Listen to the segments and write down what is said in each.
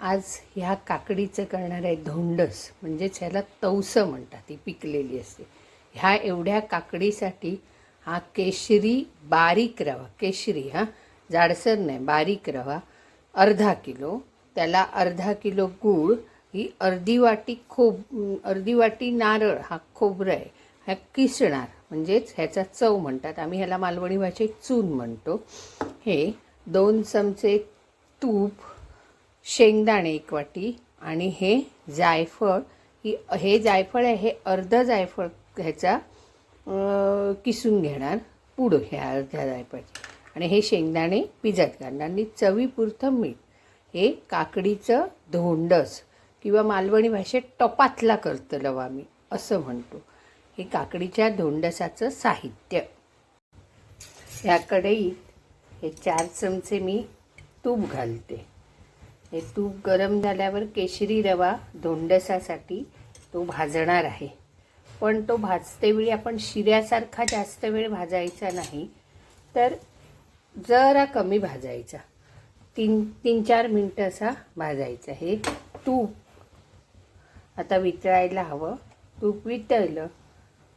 आज ह्या काकडीचं करणार आहे धोंडस म्हणजेच ह्याला तवसं म्हणतात ती पिकलेली असते. ह्या एवढ्या काकडीसाठी हा केशरी बारीक रवा केशरी हा? जाडसर नाही बारीक रवा अर्धा किलो. त्याला अर्धा किलो गूळ ही अर्धी वाटी खोब अर्धी वाटी नारळ हा खोबरं आहे ह्या किसणार म्हणजेच ह्याचा चव म्हणतात. आम्ही ह्याला मालवणी भाषेत चून म्हणतो. हे दोन चमचे तूप शेंगदाणे एक वाटी आणि हे जायफळ ही हे जायफळ आहे हे अर्ध जायफळ ह्याचा किसून घेणार पुढं ह्या अर्ध्या जायफळची. आणि हे शेंगदाणे भिजत घालणार. आणि चवीपुरतं मीठ. हे काकडीचं धोंडस किंवा मालवणी भाषेत टपातला करतो लवा मी असं म्हणतो. हे काकडीच्या धोंडसाचं साहित्य. या कढईत हे चार चमचे मी तूप घालते. हे तूप गरम झाल्यावर केशरी रवा धोंडसासाठी तो भाजणार आहे. पण तो भाजतेवेळी आपण शिऱ्यासारखा जास्त वेळ भाजायचा नाही तर जरा कमी भाजायचा. तीन तीन चार मिनटं असा भाजायचा. हे तूप आता वितळायला हवं. तूप वितळलं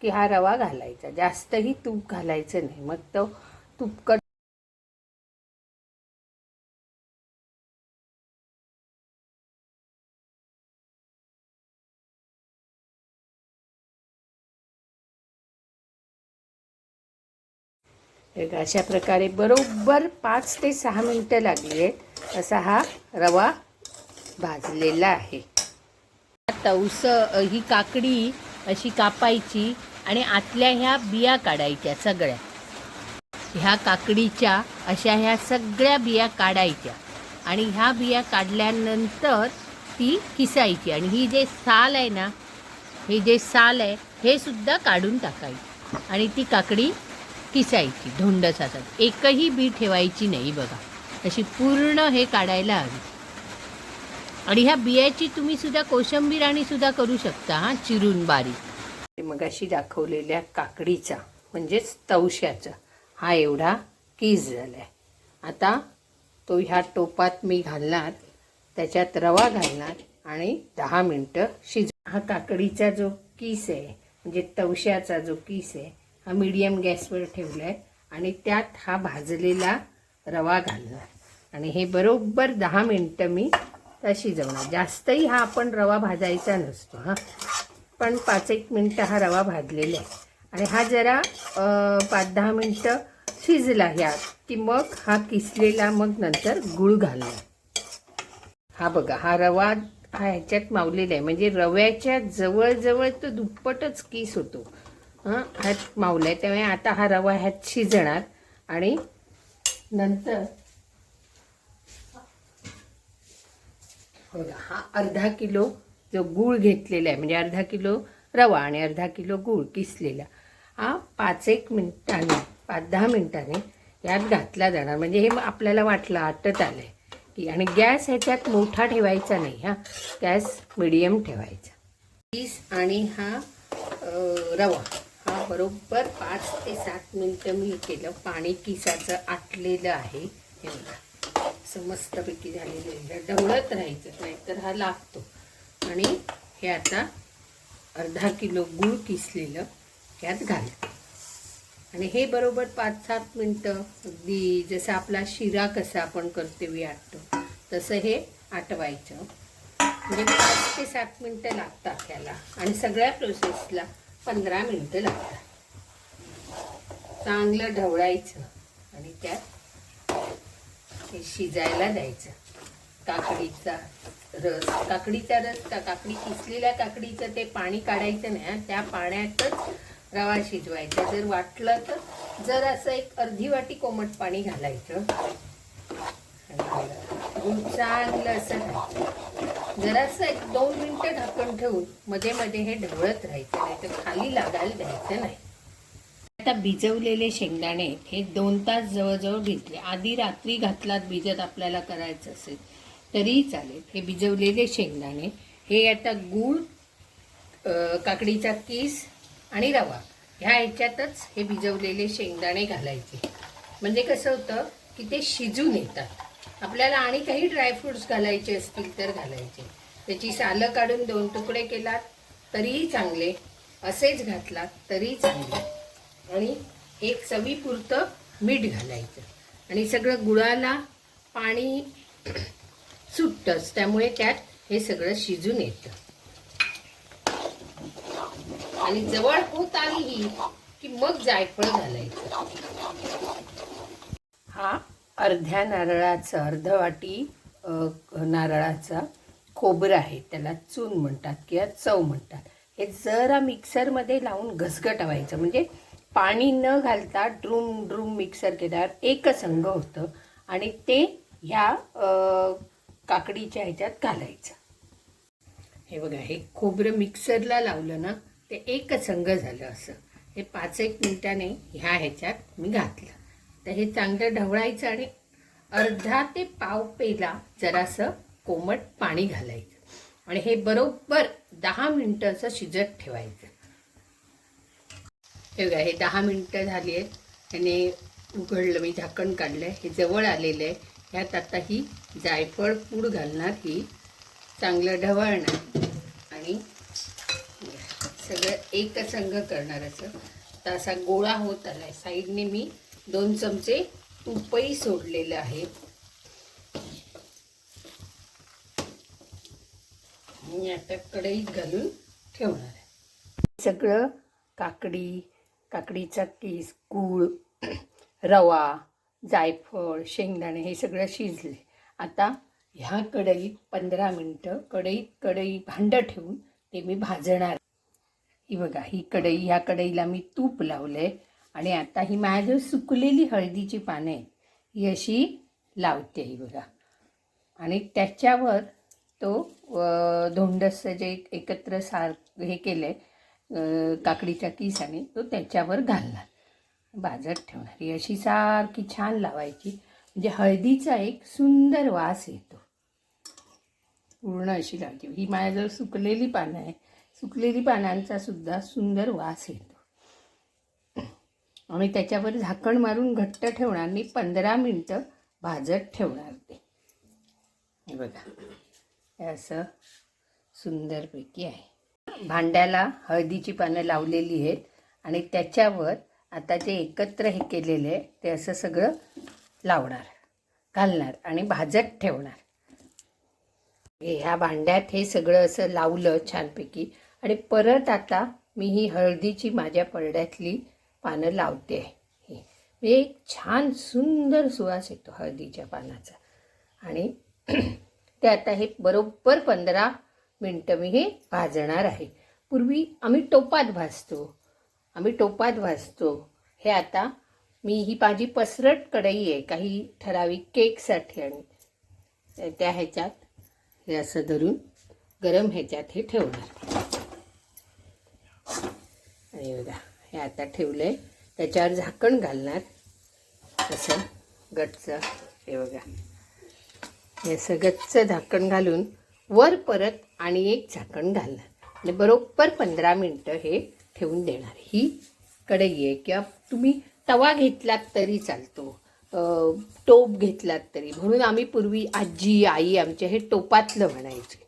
की हा रवा घालायचा. जास्तही तूप घालायचं नाही. मग तो तुपकट बघा अशा प्रकारे बरोबर पाच ते सहा मिनटं लागली आहेत असा हा रवा भाजलेला आहे. तवस ही काकडी अशी कापायची आणि आतल्या ह्या बिया काढायच्या सगळ्या. ह्या काकडीच्या अशा ह्या सगळ्या बिया काढायच्या आणि ह्या बिया काढल्यानंतर ती किसायची. आणि ही जे साल आहे ना हे जे साल आहे हे सुद्धा काढून टाकायची. आणि ती काकडी किसायची धोंडसासाठी एकही बी ठेवायची नाही बघा. अशी पूर्ण हे काढायला हवी. आणि ह्या बियाची तुम्ही सुद्धा कोशंबीर आणि सुद्धा करू शकता हा चिरून बारीक मगाशी दाखवलेल्या काकडीचा म्हणजेच तवशाचा हा एवढा कीस झालाय. आता तो ह्या टोपात मी घालणार त्याच्यात रवा घालणार आणि दहा मिनटं शिज हा काकडीचा जो किस आहे म्हणजे तवशाचा जो किस आहे हा मीडियम गॅसवर ठेवला आहे आणि त्यात हा भाजलेला रवा घालणार. आणि हे बरोबर दहा मिनटं मी शिजवणार जास्तही हा आपण रवा भाजायचा नसतो हां. पण पाच एक मिनटं हा रवा भाजलेला आहे. आणि हा जरा पाच दहा मिनटं शिजला ह्या की मग हा किसलेला मग नंतर गुळ घालणार. हा बघा हा रवा हा ह्याच्यात मावलेला आहे. म्हणजे रव्याच्या जवळजवळ तो दुप्पटच किस होतो. ह्यात मावला आहे त्यामुळे आता हा रवा ह्यात शिजणार. आणि नंतर बघा हा अर्धा किलो जो गूळ घेतलेला आहे म्हणजे अर्धा किलो रवा आणि अर्धा किलो गूळ किसलेला हा पाच एक मिनिटाने पाच दहा मिनिटाने यात घातला जाणार. म्हणजे हे आपल्याला वाटलं आटत आलं आहे की आणि गॅस ह्याच्यात मोठा ठेवायचा नाही हा. गॅस मिडियम ठेवायचा. किस आणि हा रवा. हा बरोबर पाच ते सात मिनटं मी हे केलं. पाणी किसाचं आटलेलं आहे. हे बघा. असं मस्तपैकी झालेलं आहे. ढवळत राहायचं नाहीतर हा लागतो आणि हे आता अर्धा किलो गूळ किसलेलं ह्यात घालते. आणि हे बरोबर पाच सात मिनटं अगदी जसं आपला शिरा कसा आपण कर्तव्य आटतो तसं हे आटवायचं. म्हणजे पाच ते सात मिनटं लागतात ह्याला. आणि सगळ्या प्रोसेसला पंधरा मिनटं लागतात. चांगलं ढवळायचं आणि त्यात हे शिजायला द्यायचं. काकडीचा रस काकडीचा रस का काकडी किसलेल्या काकडीचं ते पाणी काढायचं नाही त्या पाण्यातच रवा शिजवायचा. जर वाटलं तर जर असं एक अर्धी वाटी कोमट पाणी घालायचं. आणि चांगलं असं घालायचं. जरासं एक दोन मिनटं ढाकण ठेवून मध्ये मध्ये हे ढवळत राहायचं नाही तर खाली लागायला द्यायचं नाही. आता भिजवलेले शेंगदाणे हे दोन तास जवळजवळ भिजले. आधी रात्री घातलात भिजत आपल्याला करायचं असेल तरीही चालेल. हे भिजवलेले शेंगदाणे हे आता गूळ काकडीचा किस आणि रवा ह्या ह्याच्यातच हे भिजवलेले शेंगदाणे घालायचे. म्हणजे कसं होतं की ते शिजून येतात. आपल्याला आणि काही ड्रायफ्रुट्स घालायचे असतील तर घालायचे. त्याची सालं काढून दोन तुकडे केलात तरीही चांगले. असेच घातलात तरी चांगले. आणि एक चवीपुरतं मीठ घालायचं. आणि सगळं गुळाला पाणी सुटतंच. त्यामुळे त्यात हे सगळं शिजून येतं. आणि जवळ होत आली ही की मग जायफळ घालायचं. हा? अर्ध्या नारळाचा अर्ध वाटी नारळाचा खोबरं आहे. त्याला चून म्हणतात किंवा चव म्हणतात. हे जरा मिक्सरमध्ये लावून घसघटवायचं म्हणजे पाणी न घालता ड्रूम ड्रूम मिक्सर केल्यावर एकसंग होतं आणि ते ह्या काकडीच्या ह्याच्यात घालायचं. हे बघा हे खोबरं मिक्सरला लावलं ना ते एकसंग झालं असं. हे पाच एक मिनिटाने ह्या ह्याच्यात मी घातलं. तर हे चांगलं ढवळायचं आणि अर्धा ते पाव पेला जरासं कोमट पाणी घालायचं. आणि हे बरोबर दहा मिनटं असं शिजत ठेवायचं. हे बघा हे दहा मिनटं झाली आहेत. ह्याने उघडलं मी झाकण काढलं हे जवळ आलेलं आहे. ह्यात आता ही जायफळ पूड घालणार ही चांगलं ढवळणार. आणि सगळं एकसंग करणार असं. तर असा गोळा होत आलाय. साईडने मी दोन चमचे तुपही सोडलेलं आहे मी आता कढईत घालून ठेवणार आहे. सगळं काकडी काकडीचा केस गूळ रवा जायफळ शेंगदाणे हे सगळं शिजले. आता ह्या कढईत पंधरा मिनटं कढईत कढई भांडं ठेवून ते मी भाजणार ही बघा ही कढई ह्या कढईला मी तूप लावलंय. आणि आता ही माझ्याजवळ सुकलेली हळदीची पानं आहेत ही अशी लावते ही बघा. आणि त्याच्यावर तो धोंडसचं धोंडसं जे एकत्र सार हे केलं आहे काकडीच्या किसाने तो त्याच्यावर घालणार. बाजत ठेवणार. ही अशी सारखी छान लावायची. म्हणजे हळदीचा एक सुंदर वास येतो. पूर्ण अशी लावते. ही माझ्याजवळ सुकलेली पानं आहे. सुकलेली पानांचा सुद्धा सुंदर वास येतो. आणि त्याच्यावर झाकण मारून घट्ट ठेवणार मी पंधरा मिनटं भाजत ठेवणार ते. हे बघा हे असं सुंदरपैकी आहे. भांड्याला हळदीची पानं लावलेली आहेत आणि त्याच्यावर आता जे एकत्र हे केलेलं आहे ते असं सगळं लावणार घालणार आणि भाजत ठेवणार. हे ह्या भांड्यात हे सगळं असं लावलं छानपैकी. आणि परत आता मी ही हळदीची माझ्या परड्यातली पानं लावते आहे. हे एक छान सुंदर सुवास येतो हळदीच्या पानाचा. आणि ते आता हे बरोबर पंधरा मिनटं मी हे भाजणार आहे. पूर्वी आम्ही टोपात भाजतो. आम्ही टोपात भाजतो. हे आता मी ही माझी पसरट कढई आहे. काही ठराविक केकसाठी आणि त्या ह्याच्यात हे असं धरून गरम ह्याच्यात हे ठेवणार. आणि बघा. हे आता ठेवलं आहे त्याच्यावर झाकण घालणार. असं गच्च. हे बघा. हे असं गच्चं झाकण घालून वर परत आणि एक झाकण घालणार. आणि बरोबर पंधरा मिनटं हे ठेवून देणार. ही कढई आहे किंवा तुम्ही तवा घेतलात तरी चालतो. टोप घेतलात तरी. म्हणून आम्ही पूर्वी आजी आई आमच्या हे टोपातलं म्हणायचे.